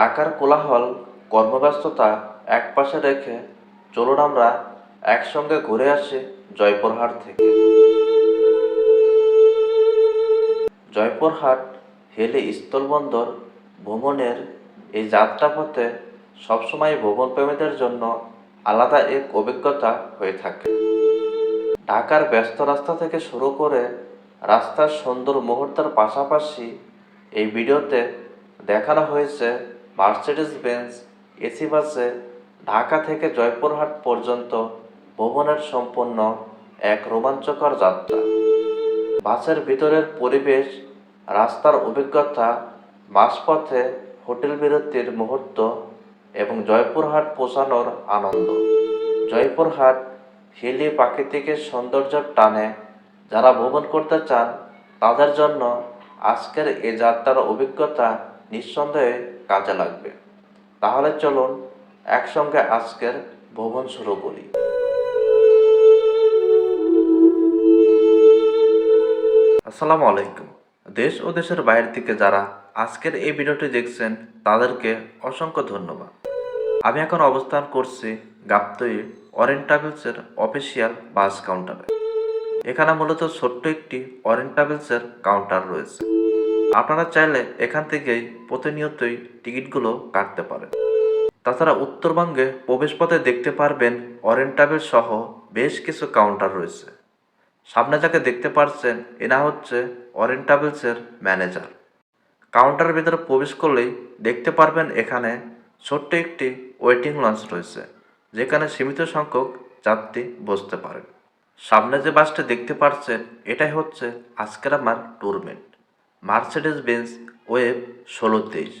ঢাকার কোলাহল, কর্মব্যস্ততা একপাশে রেখে চলুন আমরা একসঙ্গে ঘুরে আসি জয়পুরহাট থেকে। জয়পুরহাট হেলি স্থলবন্দর ভ্রমণের এই যাত্রাপথে সবসময় ভ্রমণ প্রেমীদের জন্য আলাদা এক অভিজ্ঞতা হয়ে থাকে। ঢাকার ব্যস্ত রাস্তা থেকে শুরু করে রাস্তার সুন্দর মুহূর্তের পাশাপাশি এই ভিডিওতে দেখানো হয়েছে মার্সিডিজ বেঞ্জ এসি বাসে ঢাকা থেকে জয়পুরহাট পর্যন্ত ভ্রমণের সম্পূর্ণ এক রোমাঞ্চকর যাত্রা। বাসের ভিতরের পরিবেশ, রাস্তার অভিজ্ঞতা, মাঝপথে হোটেল বিরতির মুহূর্ত এবং জয়পুরহাট পৌঁছানোর আনন্দ। জয়পুরহাট হিলি প্রাকৃতিকের সৌন্দর্যের টানে যারা ভ্রমণ করতে চান, তাদের জন্য আজকের এই যাত্রার অভিজ্ঞতা নিঃসন্দেহে কাজে লাগবে। তাহলে চলুন একসঙ্গে আজকের ভ্রমণ শুরু করি। আসসালামু আলাইকুম। দেশ ও দেশের বাইরে থেকে যারা আজকের এই ভিডিওটি দেখছেন, তাদেরকে অসংখ্য ধন্যবাদ। আমি এখন অবস্থান করছি গাবতই অরেন্টাবেলসের অফিসিয়াল বাস কাউন্টারে এখানে মূলত ছোট্ট একটি অরেন্টাবেলসের কাউন্টার রয়েছে। আপনারা চাইলে এখান থেকেই প্রতিনিয়তই টিকিটগুলো কাটতে পারেন। তাছাড়া উত্তরবঙ্গে প্রবেশপথে দেখতে পারবেন অরেন্টাবেল সহ বেশ কিছু কাউন্টার রয়েছে। সামনে যাকে দেখতে পাচ্ছেন এনা হচ্ছে অরেন্টাবেলসের ম্যানেজার। কাউন্টারের ভিতরে প্রবেশ করলেই দেখতে পারবেন এখানে ছোট্ট একটি ওয়েটিং লঞ্চ রয়েছে, যেখানে সীমিত সংখ্যক যাত্রী বসতে পারেন। সামনে যে বাসটি দেখতে পাচ্ছেন এটাই হচ্ছে আজকের আমার ট্যুরমেন্ট মার্সিডিস বেঞ্জ ওয়েব ষোলো তেইশ।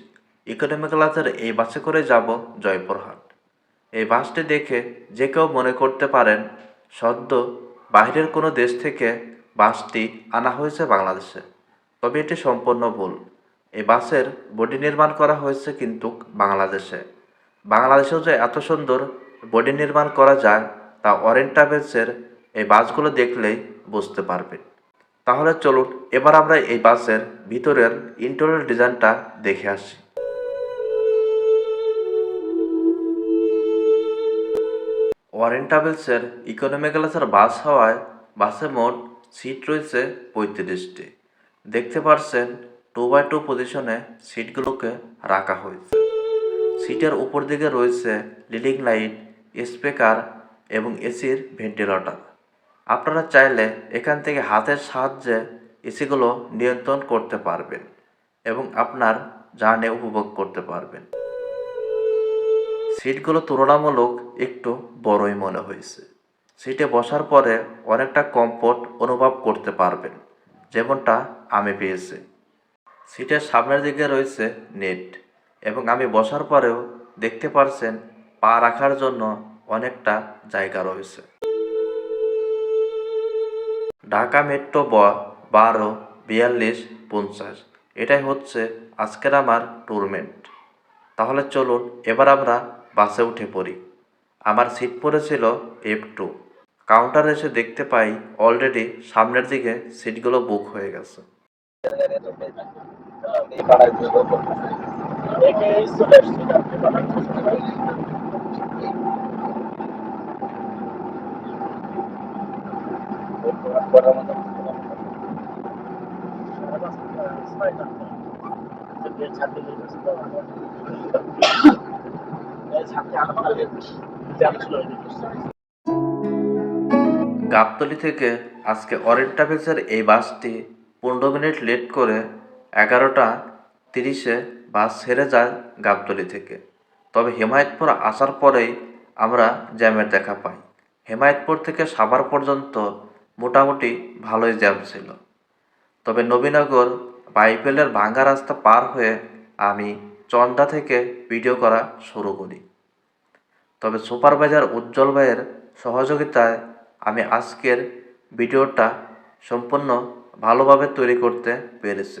ইকোনমি ক্লাসের এই বাসে করে যাব জয়পুরহাট। এই বাসটি দেখে যে কেউ মনে করতে পারেন, সদ্য বাইরের কোনো দেশ থেকে বাসটি আনা হয়েছে বাংলাদেশে। তবে এটি সম্পূর্ণ ভুল। এই বাসের বডি নির্মাণ করা হয়েছে কিন্তু বাংলাদেশে। বাংলাদেশেও যে এত সুন্দর বডি নির্মাণ করা যায় তা অরেন্টাবেলসের এই বাসগুলো দেখলেই বুঝতে পারবেন। তাহলে চলুন, এবার আমরা এই বাসের ভিতরের ইন্টেরিয়র ডিজাইনটা দেখে আসি। ওয়ারেন্টাবেলসের ইকোনমি ক্লাসের বাস হওয়ায় বাসে মোট সিট রয়েছে পঁয়ত্রিশটি। দেখতে পারছেন টু বাই টু পজিশনে সিটগুলোকে রাখা হয়েছে। সিটের উপর দিকে রয়েছে লিডিং লাইট স্পিকার এবং এসির ভেন্টিলেটর আপনারা চাইলে এখান থেকে হাতের সাহায্যে এসিগুলো নিয়ন্ত্রণ করতে পারবেন এবং আপনার জার্নি উপভোগ করতে পারবেন। সিটগুলো তুলনামূলক একটু বড়ই মনে হয়েছে। সিটে বসার পরে অনেকটা কমফোর্ট অনুভব করতে পারবেন, যেমনটা আমি পেয়েছি। সিটের সামনের দিকে রয়েছে নেট এবং আমি বসার পরেও দেখতে পারছেন পা রাখার জন্য অনেকটা জায়গা রয়েছে। ঢাকা মেট্রো ব বারো, বিয়াল্লিশ, পঞ্চাশ। এটাই হচ্ছে আজকের আমার ট্যুরমেন্ট তাহলে চলুন, এবার আমরা বাসে উঠে পড়ি। আমার সিট পড়েছিল এফ টু কাউন্টারে এসে দেখতে পাই অলরেডি সামনের দিকে সিটগুলো বুক হয়ে গেছে। গাবতলি থেকে আজকে অরেন্টাফেক্সের এই বাসটি পনেরো মিনিট লেট করে এগারোটা তিরিশে বাস ছেড়ে যায় গাবতলি থেকে। তবে হেমায়তপুর আসার পরেই আমরা জ্যামের দেখা পাই। হেমায়তপুর থেকে সাভার পর্যন্ত মোটামুটি ভালোই জ্যাম ছিল। তবে নবীনগর বাইপেলের ভাঙ্গা রাস্তা পার হয়ে আমি চন্দা থেকে ভিডিও করা শুরু করি। তবে সুপারভাইজার উজ্জ্বল ভাইয়ের সহযোগিতায় আমি আজকের ভিডিওটা সম্পূর্ণ ভালোভাবে তৈরি করতে পেরেছি।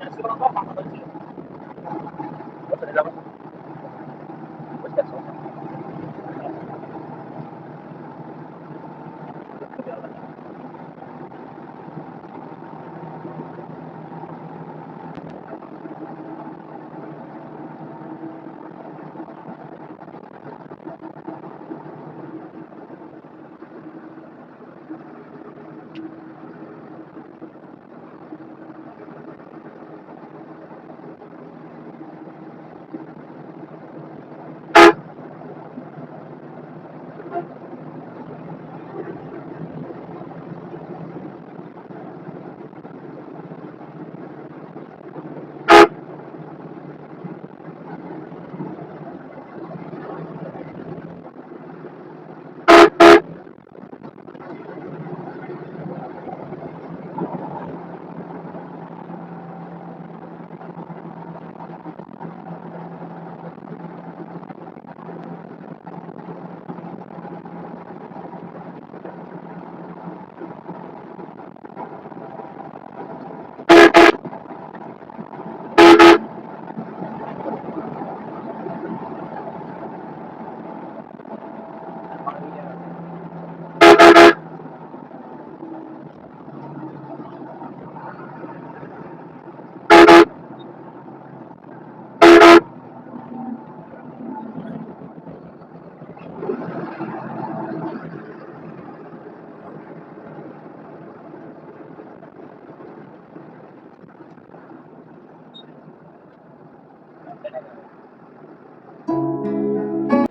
Thank you.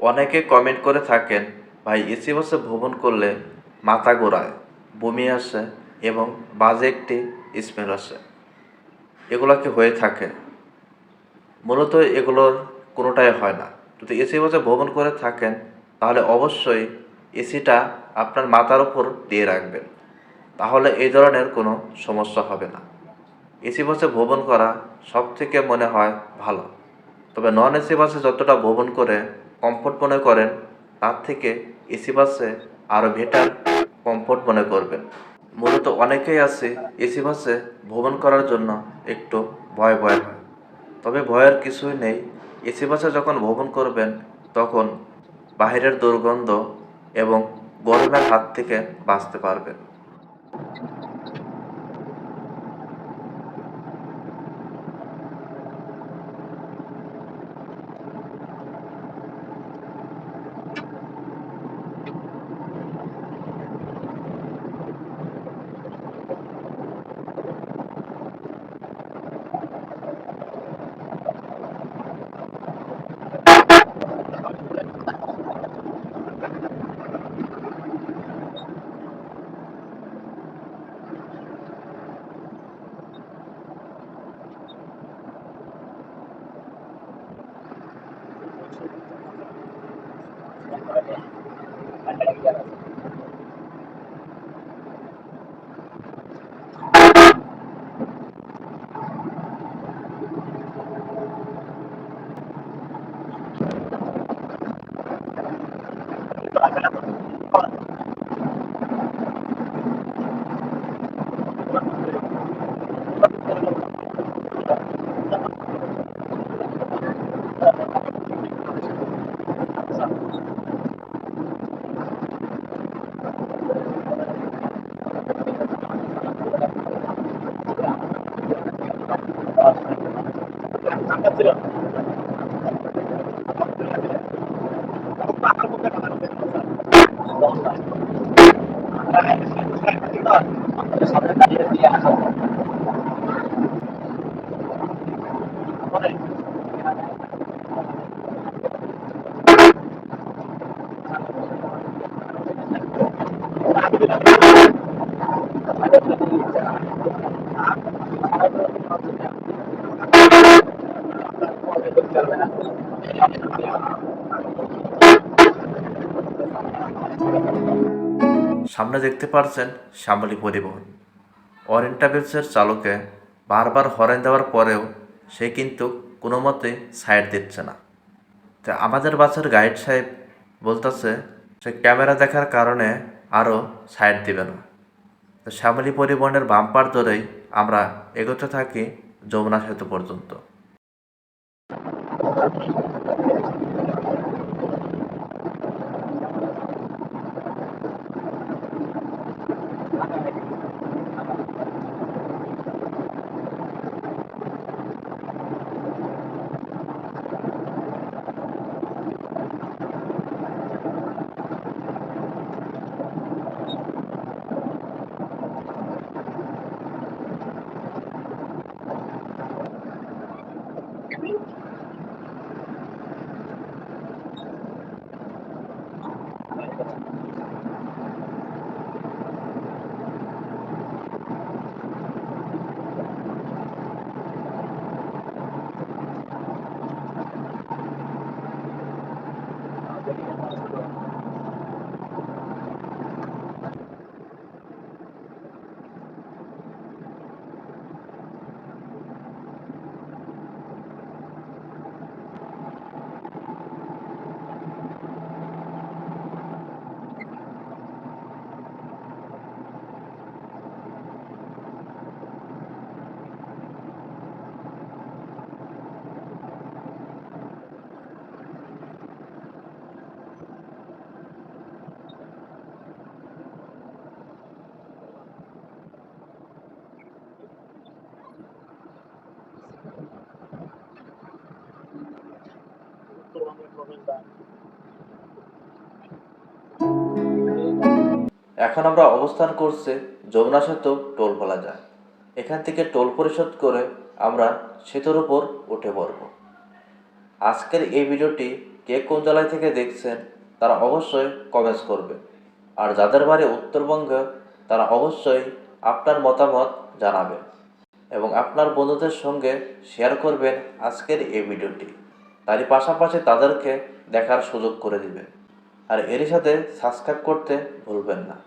অনেকে কমেন্ট করে থাকেন, ভাই, এসি বাসে ভ্রমণ করলে মাথা ঘোরায়, বমি আসে এবং বাজে একটি স্মেল আসে। এগুলো কি হয়ে থাকে? মূলত এগুলোর কোনোটাই হয় না। যদি এসি বাসে ভ্রমণ করে থাকেন, তাহলে অবশ্যই এসিটা আপনার মাথার উপর দিয়ে রাখবেন। তাহলে এই ধরনের কোনো সমস্যা হবে না। এসি বাসে ভ্রমণ করা সব থেকে মনে হয় ভালো। তবে নন এসি বাসে যতটা ভ্রমণ করে কমফোর্ট মনে করেন, তার থেকে এসি বাসে আরও বেটার কমফোর্ট মনে করবেন। মূলত অনেকেই আছে এসি বাসে ভ্রমণ করার জন্য একটু ভয় ভয় হয়। তবে ভয়ের কিছুই নেই, এসি বাসে যখন ভ্রমণ করবেন, তখন বাইরের দুর্গন্ধ এবং গরমের হাত থেকে বাঁচতে পারবেন। সামনে দেখতে পারছেন শ্যামলী পরিবহন। অরেন ট্রাভেলসের চালকে বারবার হরেন দেওয়ার পরেও সে কিন্তু কোনো মতে সাইড দিচ্ছে না। তো আমাদের বাসের গাইড সাহেব বলতেছে, সে ক্যামেরা দেখার কারণে আরও সাইড দিবে না। তো শ্যামলী পরিবহনের বাম্পার ধরেই আমরা এগোতে থাকি যমুনা সেতু পর্যন্ত। এখন আমরা অবস্থান করছি যমুনা সেতু টোল প্লাজা এখান থেকে টোল পরিশোধ করে আমরা সেতুর উপর উঠে পড়ব। আজকের এই ভিডিওটি কে কোন জেলায় থেকে দেখছেন তারা অবশ্যই কমেন্টস করবে। আর যাদের বাড়ি উত্তরবঙ্গে, তারা অবশ্যই আপনার মতামত জানাবেন এবং আপনার বন্ধুদের সঙ্গে শেয়ার করবেন আজকের এই ভিডিওটি। তারই পাশাপাশি তাদেরকে দেখার সুযোগ করে দিবেন। আর এরই সাথে সাবস্ক্রাইব করতে ভুলবেন না।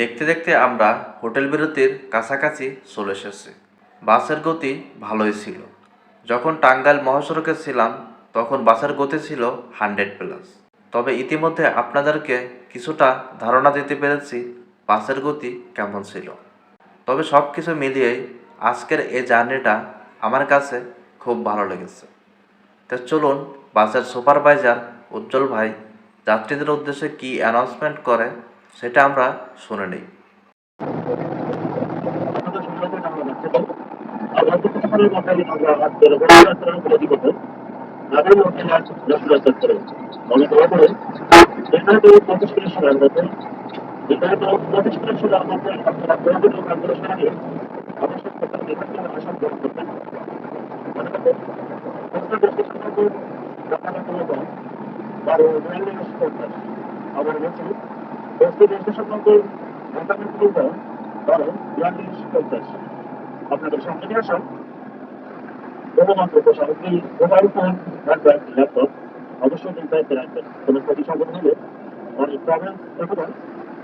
দেখতে দেখতে আমরা হোটেল বিরতির কাছাকাছি চলে এসেছি। বাসের গতি ভালোই ছিল। যখন টাঙ্গাইল মহাসড়কে ছিলাম, তখন বাসের গতি ছিল হান্ড্রেড প্লাস। তবে ইতিমধ্যে আপনাদেরকে কিছুটা ধারণা দিতে পেরেছি বাসের গতি কেমন ছিল। তবে সব কিছু মিলিয়েই আজকের এই জার্নিটা আমার কাছে খুব ভালো লেগেছে তো চলুন বাসের সুপারভাইজার উজ্জ্বল ভাই যাত্রীদের উদ্দেশ্যে কি অ্যানাউন্সমেন্ট করে সেটা আমরা শুনে নিই আমরা আমরা নির্ধারিত নির্ধারিত পঁচিশ মিনিট সময় মধ্যে আপনারা আসন গ্রহণ করবেন মনে রাখবেন প্রশ্ন দৃষ্টি সম্পর্কে পঞ্চাশ আবার বলছি প্রশ্ন দৃষ্টি সম্পর্কে ইন্টারনেট খুলতে বারো বিয়াল্লিশ পঞ্চাশ আপনাদের সামনে নিয়ে আসা বহুমাত্র সামগ্রী মোবাইল ফোন হ্যান্ডব্যাগ ল্যাপটপ অবশ্যই দায়িত্বে রাখবেন কোনো ক্ষতি হলে অনেক প্রবলেম অথবা স্টক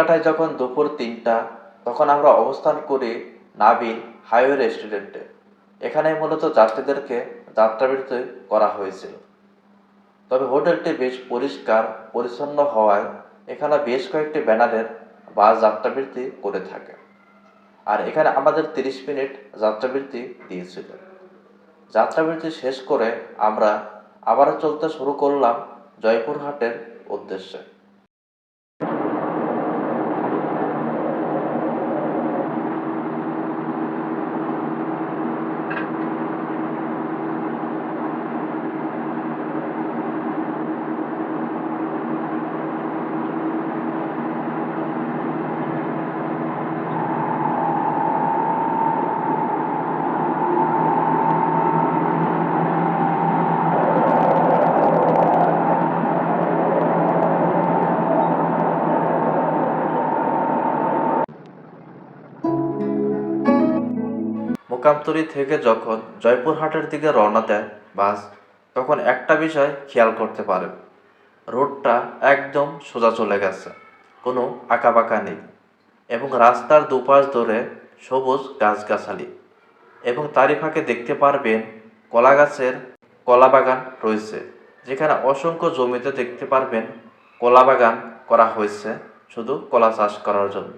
কাঁটায় যখন দুপুর তিনটা, তখন আমরা অবস্থান করি নাবিল হাইওয়ে রেস্টুরেন্টে। এখানে মূলত যাত্রীদেরকে যাত্রাবিরতি করা হয়েছিল। তবে হোটেলটি বেশ পরিষ্কার, পরিচ্ছন্ন হওয়ায় এখানে বেশ কয়েকটি ব্যানারের বাস যাত্রাবৃত্তি করে থাকে। আর এখানে আমাদের তিরিশ মিনিট যাত্রাবৃত্তি দিয়েছিল। যাত্রাবৃত্তি শেষ করে আমরা আবারও চলতে শুরু করলাম জয়পুরহাটের উদ্দেশ্যে। মোকামতলি থেকে যখন জয়পুরহাটের দিকে রওনা দেয় বাস, তখন একটা বিষয় খেয়াল করতে পারেন রোডটা একদম সোজা চলে গেছে। কোনো আঁকাবাঁকা নেই এবং রাস্তার দুপাশ ধরে সবুজ গাছগাছালি এবং তারই ফাঁকে দেখতে পারবেন কলা গাছের কলা বাগান রয়েছে। যেখানে অসংখ্য জমিতে দেখতে পারবেন কলা বাগান করা হয়েছে শুধু কলা চাষ করার জন্য।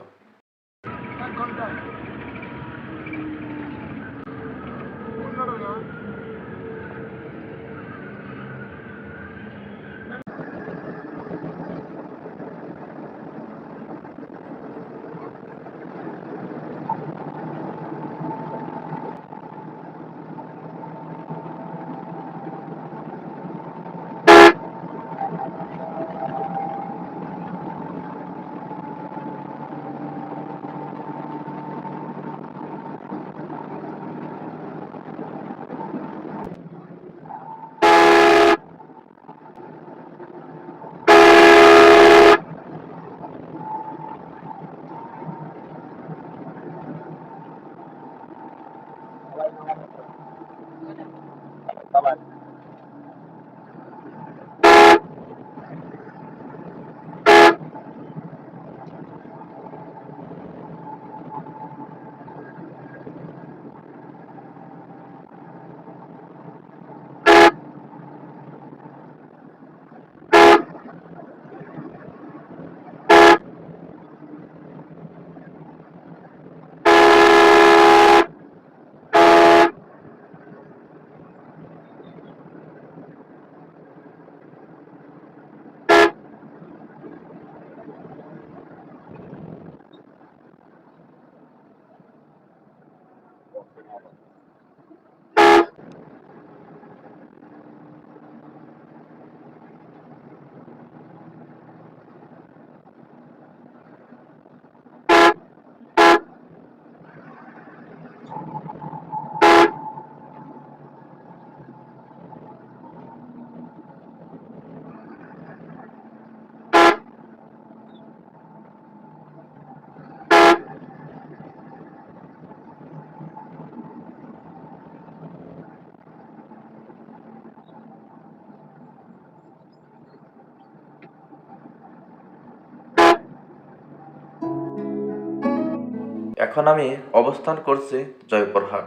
এখন আমি অবস্থান করছি জয়পুরহাট।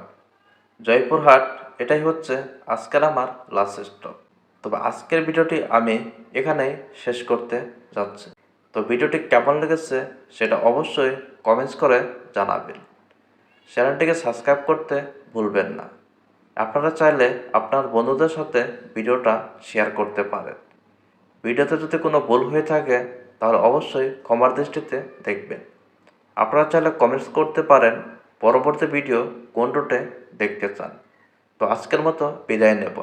জয়পুরহাট, এটাই হচ্ছে আজকের আমার লাস্ট স্টপ তবে আজকের ভিডিওটি আমি এখানেই শেষ করতে যাচ্ছি। তো ভিডিওটি কেমন লেগেছে সেটা অবশ্যই কমেন্টস করে জানাবেন। চ্যানেলটিকে সাবস্ক্রাইব করতে ভুলবেন না। আপনারা চাইলে আপনার বন্ধুদের সাথে ভিডিওটা শেয়ার করতে পারেন। ভিডিওতে যদি কোনো ভুল হয়ে থাকে, তাহলে অবশ্যই ক্ষমার দৃষ্টিতে দেখবেন। আপনারা চাইলে কমেন্টস করতে পারেন। পরবর্তী ভিডিও কোন রুটে দেখতে চান। তো আজকের মতো বিদায় নেব।